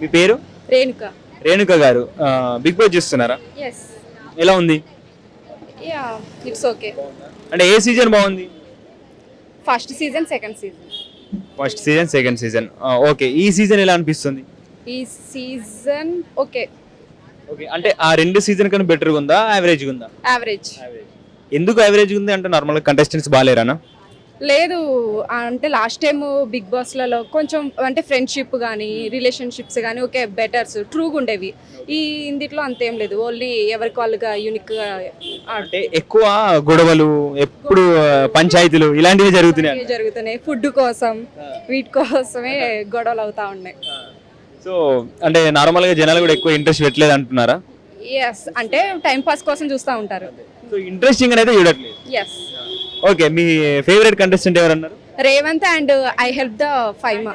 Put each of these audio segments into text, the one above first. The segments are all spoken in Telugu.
మీ పేరు? రేణుక. రేణుక గారు. బిగ్ బాస్ చూస్తున్నారా? ఎలా ఉంది? యా ఇట్స్ ఓకే అంటే ఏ సీజన్ బాగుంది? First season second season first season second season okay ఈ సీజన్ ఎలా అనిపిస్తుంది? ఈ సీజన్ ఓకే ఓకే అంటే ఆ రెండు సీజన్ కన్నా బెటర్గా ఉందా? యావరేజ్గా ఉందా? యావరేజ్ ఎందుకు యావరేజ్గా ఉంది అంటే నార్మల్గా కంటెస్టెంట్స్ బాగాలేరానా లేదు అంటే లాస్ట్ టైం బిగ్ బాస్లలో కొంచెం అంటే ఫ్రెండ్షిప్ కానీ రిలేషన్షిప్స్ కానీ ఓకే బెటర్స్ ట్రూగా ఉండేవి. ఈ ఇందిట్లో అంతేం లేదు. ఓన్లీ ఎవరికి వాళ్ళుగా యూనిక్గా అంటే ఎక్కువ గొడవలు ఎప్పుడు పంచాయతీలు ఇలాంటివి జరుగుతున్నాయి జరుగుతున్నాయి. ఫుడ్ కోసం వీటి కోసమే గొడవలు అవుతా ఉన్నాయి. సో అంటే నార్మల్గా జనాలు కూడా ఎక్కువ ఇంట్రెస్ట్ పెట్టలేదు అంటున్నారా? ఎస్ అంటే టైం పాస్ కోసం చూస్తూ ఉంటారు. సో ఇంట్రెస్టింగ్ అనేది చూడట్లేదు. ఎస్ ఓకే మీ ఫేవరెట్ కంటెస్టెంట్ ఎవరన్నారు? Revanth and I help the Faima.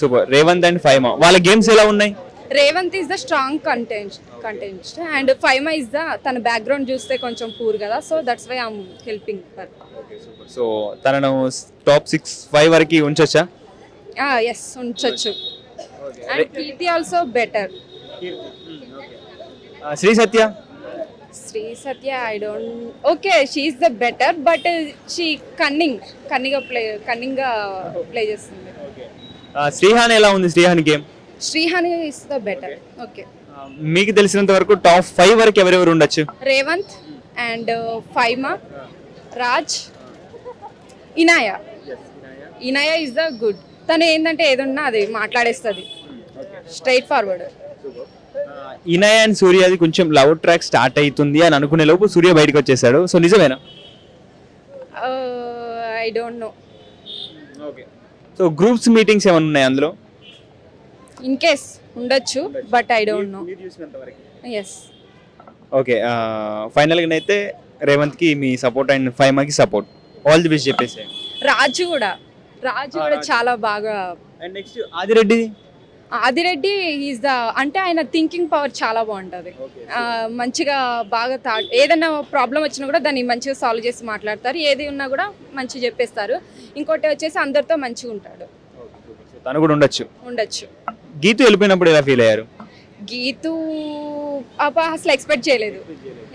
Super. Revanth and Faima. వాళ్ళ గేమ్స్ ఎలా ఉన్నాయి? Revanth is the strong content content and Faima is the తన బ్యాక్గ్రౌండ్ చూస్తే కొంచెం పూర్ కదా so that's why I'm helping her so తనను టాప్ సిక్స్ ఫైవ్ వరకు ఉంచొచ్చా? Yes ఉంచొచ్చు. And Keerthi also better Sri Satya Sri Satya I don't okay she is the better but she cunning కన్నిగా play కన్నింగ్గా ప్లే చేస్తుంది. శ్రీహాన్ ఎలా ఉంది? శ్రీహాన్ గేమ్ శ్రీహాని ఇస్ ద బెటర్ ఓకే మీకు తెలిసినంత వరకు టాప్ ఫైవ్ వరకు ఎవరెవరు ఉండొచ్చు? Revanth and Faima Raj Inaya Inaya is the good తను ఏంటంటే ఏదున్నా అది మాట్లాడేస్తుంది. స్ట్రైట్ ఫార్వర్డ్ ఇనయ్ అండ్ సూర్యది కొంచెం లవ్ ట్రాక్ స్టార్ట్ అవుతుంది అని అనుకునే లోపు సూర్య బయటకు వచ్చేసాడు సో నిజమేనా? I don't know okay. So groups meetings ఏమైనా ఉన్నాయి అందులో? ఇన్ కేస్ ఉండొచ్చు but I don't know yes okay ఫైనల్గా అయితే రేవంత్కి మీ సపోర్ట్ అండ్ ఫైమాకి సపోర్ట్. ఆల్ ది బెస్ట్ చెప్పేసి రాజు కూడా. రాజు కూడా చాలా బాగా and next Adireddy Adireddy is the అంటే ఆయన థింకింగ్ పవర్ చాలా బాగుంటుంది. మంచిగా బాగా థా ఏదైనా ప్రాబ్లం వచ్చినా కూడా దాన్ని మంచిగా సాల్వ్ చేసి మాట్లాడతారు. ఏది ఉన్నా కూడా మంచిగా చెప్పేస్తారు. ఇంకోటి వచ్చేసి అందరితో మంచిగా ఉంటాడు. తను కూడా ఉండొచ్చు. ఉండొచ్చు. గీతు వెళ్ళిపోయినప్పుడు ఎలా ఫీల్ అయ్యారు? గీతు పాప అసలు ఎక్స్పెక్ట్ చేయలేదు.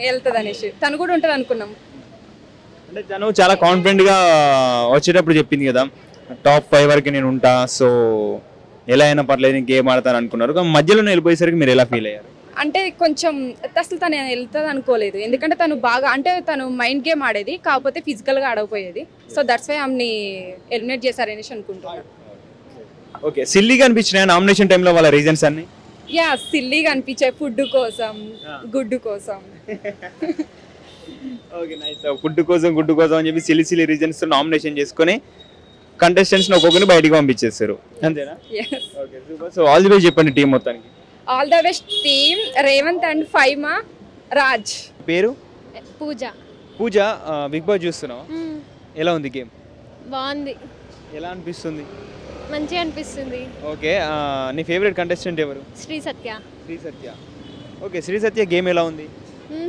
వెళ్తుంది అనేసి. తను కూడా ఉంటుంది అనుకున్నాం. అంటే తను చాలా కాన్ఫిడెంట్గా వచ్చేటప్పుడు చెప్పింది కదా టాప్ ఫైవ్ వరకు నేను ఉంటా సో ఎలా అయినా పర్లేదు గేమ్ ఆడతాను అనుకున్నారు. కానీ మధ్యలో వెళ్ళిపోయేసరికి మీరు ఎలా ఫీల్ అయ్యారు? అంటే కొంచెం అసలు తను వెళ్తుంది అనుకోలేదు. ఎందుకంటే తను బాగా అంటే తను మైండ్ గేమ్ ఆడేది కాకపోతే ఫిజికల్గా ఆడకపోయేది. సో దట్స్ వై ఆమెని ఎలిమినేట్ చేశారనేసి అనుకుంటున్నాను ఓకే సిల్లీగా అనిపించినాయి నామినేషన్ టైంలో వాళ్ళ రీజన్స్ అన్ని? యా సిల్లీగా అనిపించే ఫుడ్ కోసం గుడ్డు కోసం. ఓకే నైస్ ఫుడ్ కోసం గుడ్డు కోసం అని చెప్పి సిల్లి సిల్లి రీజన్స్ నామినేషన్ చేసుకొని కంటెస్టెంట్స్ ఒక్కొక్కరిని బయటికి పంపించేస్తారు అంతేనా? సో ఆల్ ది బెస్ట్ చెప్పండి టీం మొత్తానికి. All the best team Revanth and Faima Raj పేరు? పూజ. పూజ బిగ్ బాస్ చూస్తున్నావా? మ్మ్. ఎలా ఉంది గేమ్? బాగుంది. ఎలా అనిపిస్తుంది? మంచిగా అనిపిస్తుంది. ఓకే నీ ఫేవరెట్ కంటెస్టెంట్ ఎవరు? శ్రీ సత్య. శ్రీ సత్య. ఓకే శ్రీ సత్య గేమ్ ఎలా ఉంది?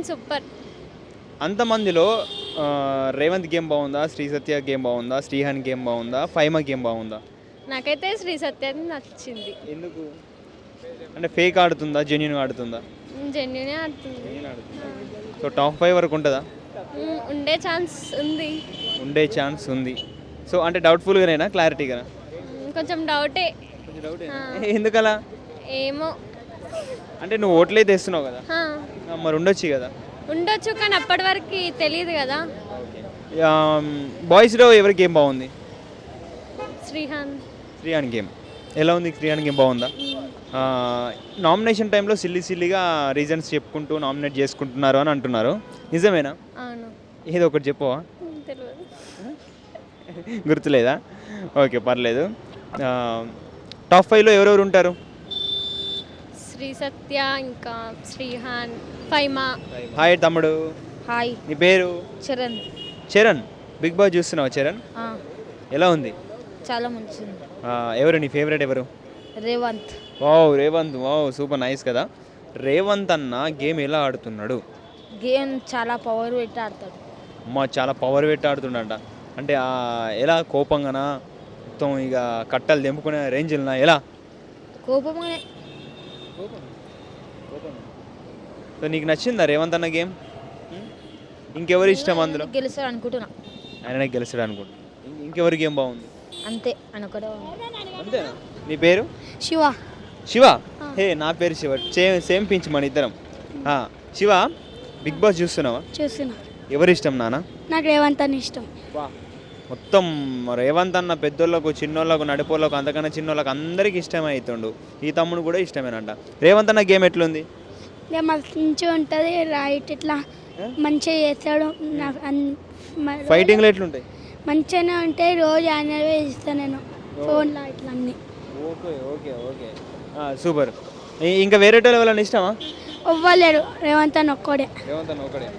సూపర్ అంతమందిలో ఆ, రేవంత్ గేమ్ బాగుందా? శ్రీ సత్య గేమ్ బాగుందా? శ్రీహాన్ గేమ్ బాగుందా? ఫైమా గేమ్ బాగుందా? నాకైతే శ్రీ సత్య నచ్చింది. ఎందుకు? అంటే ఫేక్ ఆడుతుందా? జెన్యున్ ఆడుతుందా? జెన్యునే ఆడుతుంది. సో టాప్ ఫైవ్ వరకు ఉంటుందా? ఉండే ఛాన్స్ ఉంది. ఉండే ఛాన్స్ ఉంది. సో అంటే డౌట్ఫుల్గానేనా? క్లారిటీగా కొంచెం డౌటే. ఎందుకలా? ఏమో. అంటే నువ్వు ఓట్లయితే వేస్తున్నావు కదా? మరి ఉండొచ్చు కదా? ఉండొచ్చు కానీ అప్పటి వరకు తెలియదు కదా. బాయ్స్లో ఎవరి గేమ్ బాగుంది? శ్రీహాన్. శ్రీహాన్ గేమ్ ఎలా ఉంది? శ్రీహాన్ గేమ్ బాగుందా? నామినేషన్ టైంలో సిల్లి సిల్లిగా రీజన్స్ చెప్పుకుంటూ నామినేట్ చేసుకుంటున్నారు అని అంటున్నారు. నిజమేనా? ఏదో ఒకటి చెప్పవా? గుర్తులేదా? ఓకే పర్లేదు. టాప్ ఫైవ్లో ఎవరెవరు ఉంటారు? శ్రీ సత్య ఇంకా శ్రీహాన్ ఫైమా. హాయ్ తమ్ముడు. హాయ్ నీ పేరు? చరణ్. చరణ్. బిగ్ బాస్ చూస్తున్నావు చరణ్? ఎలా ఉంది? చాలా మంచిది ఆ, ఎవరు నీ ఫేవరెట్ ఎవరు? Revanth. Wow Revanth. Wow super nice కదా. రేవంత్ అన్న గేమ్ ఎలా ఆడుతున్నాడు? గేమ్ చాలా పవర్ పెట్టి ఆడతాడు. అమ్మ చాలా పవర్ పెట్టి ఆడుతుండంట. అంటే ఆ ఎలా కోపంగానా? మొత్తం ఇక కట్టలు తెంపుకునే రేంజ్లనా ఎలా? కోపమనే సో నీకు నచ్చిందా రేవంత్ అన్న గేమ్? ఇంకెవరు ఇష్టం అందులో? గెలుస్తాడు అనుకుంటున్నా. ఆయననే గెలిచాడు అనుకుంటా ఇం- ఇంకెవరి గేమ్ బాగుంది? అంతే అనుకోవడం అంతేనా? నీ పేరు? శివ. శివ? హే నా పేరు శివ. సేమ్ సేమ్ పించ్ మన ఇద్దరం. ఆ, శివ బిగ్ బాస్ చూస్తున్నావా? చూస్తున్నా. ఎవరు ఇష్టం నాన్న? నాకు రేవంత్ అని ఇష్టం. మొత్తం రేవంత్ అన్న పెద్దోళ్ళకు చిన్నోళ్ళకు నడిపోళ్ళకు అంతకన్నా చిన్నోళ్ళకు అందరికి ఇష్టమే అవుతుండు ఈ తమ్ముడు కూడా ఇష్టమేనంట. రేవంత్ అన్న గేమ్ ఎట్లుంది? మంచిగా ఉంటుంది రైట్ ఇట్లా మంచిగా చేస్తాడు అన్- ఫైటింగ్లు ఎట్లుంటాయి? మంచిగానే ఉంటాయి రోజు ఆయనవే ఇస్తాను నేను ఫోన్లో ఇట్లా అన్ని. Okay okay okay. సూపర్. ఇంకా వేరే ఎవరైనా ఇష్టమా? ఇవ్వలేడు రేవంత్ అని ఒక్కడే. రేవంత్ అన్న ఒకడే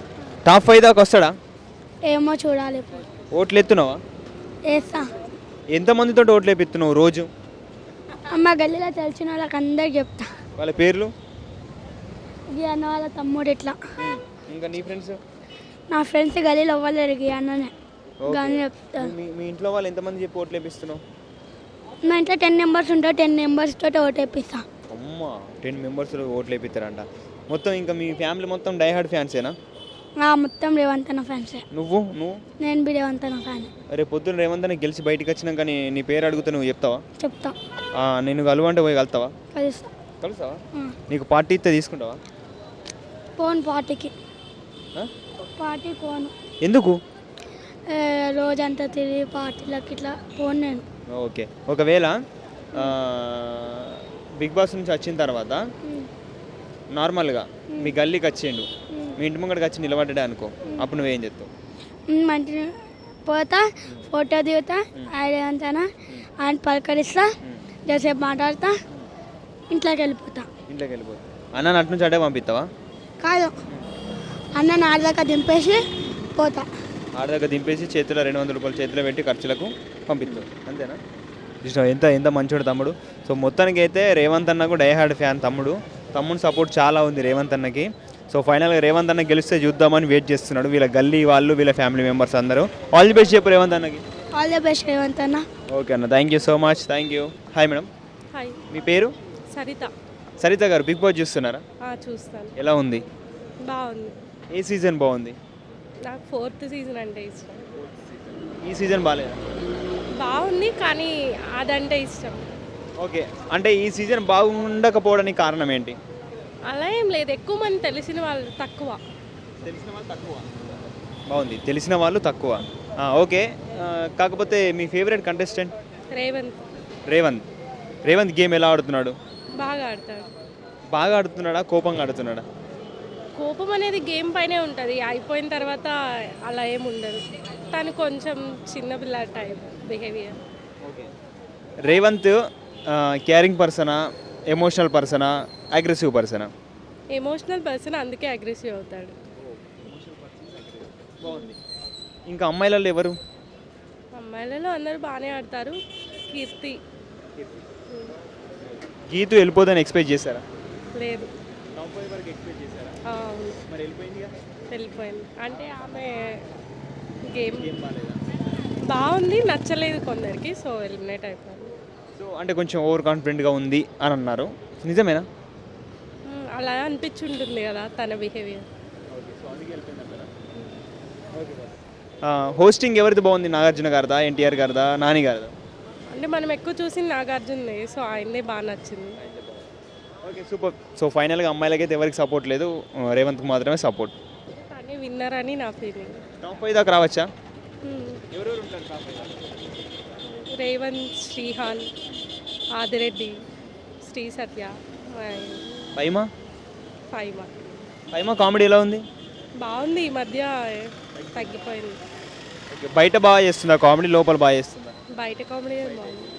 టాప్ ఫైవ్ దాకా వస్తాడా? ఏమో చూడాలి ఇప్పుడు. ఓట్లు ఎత్తున్నావా ఎంతమందితో ఓట్లు వేపిస్తున్నావు రోజు? అమ్మ గల్లీలో తెలిసిన వాళ్ళకి అందరికి చెప్తా. వాళ్ళ పేర్లు? అన్న వాళ్ళ తమ్ముడు ఇట్లా. ఇంకా నీ ఫ్రెండ్స్? నా ఫ్రెండ్స్ గల్లీలో ఇవ్వలేరు ఈ అన్ననే. కానీ చెప్తాను మీ ఇంట్లో వాళ్ళు ఎంతమంది చెప్పి ఓట్లు వేపిస్తున్నావు మా ఇంట్లో టెన్ మెంబర్స్ ఉంటారు టెన్ మెంబర్స్ తోటి ఓటేపిస్తా. అమ్మ టెన్ మెంబర్స్ ఓట్లు వేపిస్తారంట మొత్తం ఇంకా మీ ఫ్యామిలీ మొత్తం డైహార్డ్ ఫ్యాన్సేనా? మొత్తం రేవంత్ అన్న ఫ్యాన్సే నువ్వు? నువ్వు? నేను బి రేవంత్ అన్న ఫ్యాన్ రేపు పొద్దున్న రేవంత్ అన్న గెలిచి బయటికి వచ్చినాక నీ నీ పేరు అడిగితే నువ్వు చెప్తావా? చెప్తా. ఆ, నేను కలవంటే పోయి కలుతావా? కలుస్తా. కలుస్తావా. నీకు పార్టీ ఇస్తే తీసుకుంటావా? పోను పార్టీకి? పార్టీ పోను. ఎందుకు? రోజంతా తిరిగి పార్టీలకి ఇట్లా పోను నేను. ఓకే. ఒకవేళ బిగ్ బాస్ నుంచి వచ్చిన తర్వాత నార్మల్గా మీ గల్లీకి వచ్చిండు. మీ ఇంటి ముంగడికి వచ్చి నిలబడ్డా అనుకో అప్పుడు నువ్వేం చెప్తావు మంచిగా పోతా ఫోటో దిగుతా ఆయన అంతానా ఆయన పలకరిస్తా జసేపు మాట్లాడతా ఇంట్లోకి వెళ్ళిపోతా. ఇంట్లోకి వెళ్ళిపోతావు అన్న అటు నుంచి అడే పంపిస్తావా? కాదు. అన్న నా దాకా దింపేసి పోతా. ఆడ దగ్గర దింపేసి చేతిలో రెండు వందల రూపాయలు చేతిలో పెట్టి ఖర్చులకు పంపిస్తావు. అంతేనా? ఇష్టం ఎంత ఎంత మంచోడు తమ్ముడు. సో మొత్తానికి అయితే రేవంత్ అన్నకు డైహార్డ్ ఫ్యాన్ తమ్ముడు. తమ్ముడు సపోర్ట్ చాలా ఉంది రేవంత్ అన్నకి. సో ఫైనల్గా రేవంత్ అన్న గెలిస్తే చూద్దామని వెయిట్ చేస్తున్నాడు. వీళ్ళ గల్లీ వాళ్ళు వీళ్ళ ఫ్యామిలీ మెంబర్స్ అందరూ. ఆల్ ది బెస్ట్ చెప్పు రేవంత్ అన్నకి ఆల్ ద బెస్ట్ రేవంత్ అన్న ఓకే అన్న thank you so much thank you hi madam hi మీ పేరు? సరిత. సరిత గారు బిగ్ బాస్ చూస్తున్నారా? ఆ, చూస్తాను. ఎలా ఉంది? బాగుంది. ఏ సీజన్ బాగుంది? నాకు ఫోర్త్ సీజన్ అంటే ఇష్టం. ఈ సీజన్ బాగాలేదా బాగుంది కానీ అదంటే ఇష్టం. ఓకే అంటే ఈ సీజన్ బాగుండకపోవడానికి కారణం ఏంటి? అలా ఏం లేదు. ఎక్కువ మంది తెలిసిన వాళ్ళు తక్కువ. తెలిసిన వాళ్ళు తక్కువ. బాగుంది. తెలిసిన వాళ్ళు తక్కువ. ఆ, ఓకే. ఆ, కాకపోతే మీ favourite contestant? Revanth. Revanth. Revanth game ఎలా ఆడుతున్నాడు? బాగా ఆడతాడు. బాగా ఆడుతున్నాడా? కోపంగా ఆడుతున్నాడా? కోపం అనేది గేమ్ పైనే ఉంటుంది. అయిపోయిన తర్వాత అలా ఏం ఉండదు. తను కొంచెం చిన్నపిల్ల type behaviour. Okay. Revanth caring పర్సనా ఎమోషనల్ పర్సనా? అగ్రెసివ్ పర్సనా? ఎమోషనల్ పర్సన్ అందుకే అగ్రెసివ్ అవుతాడు. బాగుంది. ఇంకా అమ్మాయిలలో ఎవరు? అమ్మాయిలలో అందరూ బాగానే ఆడతారు. కీర్తి. గీతు వెళ్ళిపోదని ఎక్స్పెక్ట్ చేశారా? లేదు. ఆ, అవును వెళ్ళిపోయింది. అంటే ఆమె గేమ్ బాగుంది నచ్చలేదు కొందరికి సో ఎలిమినేట్ అయిపోయింది. అంటే కొంచెం ఓవర్ కాన్ఫిడెంట్గా ఉంది అని అన్నారు. నిజమేనా? అలా అనిపించుంటుంది కదా తన బిహేవియర్ హోస్టింగ్ ఎవరిది బాగుంది? నాగార్జున గారిదా ఎన్టీఆర్ గారిదా నాని గారిదా? అంటే మనం ఎక్కువ చూసింది నాగార్జునే సో ఆయనదే బాగా నచ్చింది. ఓకే సూపర్ సో ఫైనల్గా అమ్మాయిలకైతే ఎవరికి సపోర్ట్ లేదు. రేవంత్కి మాత్రమే సపోర్ట్ తనే విన్నర్ అని నా ఫీలింగ్ టాప్ ఫైవ్ దాకా రావచ్చా? రేవంత్ శ్రీహాన్ ఆదిరెడ్డి శ్రీ సత్య పైమా? కామెడీ ఎలా ఉంది? బాగుంది ఈ మధ్య తగ్గిపోయింది. బయట బాగా చేస్తుందా? కామెడీ లోపల బాగా చేస్తుందా? బయట కామెడీ బాగుంది.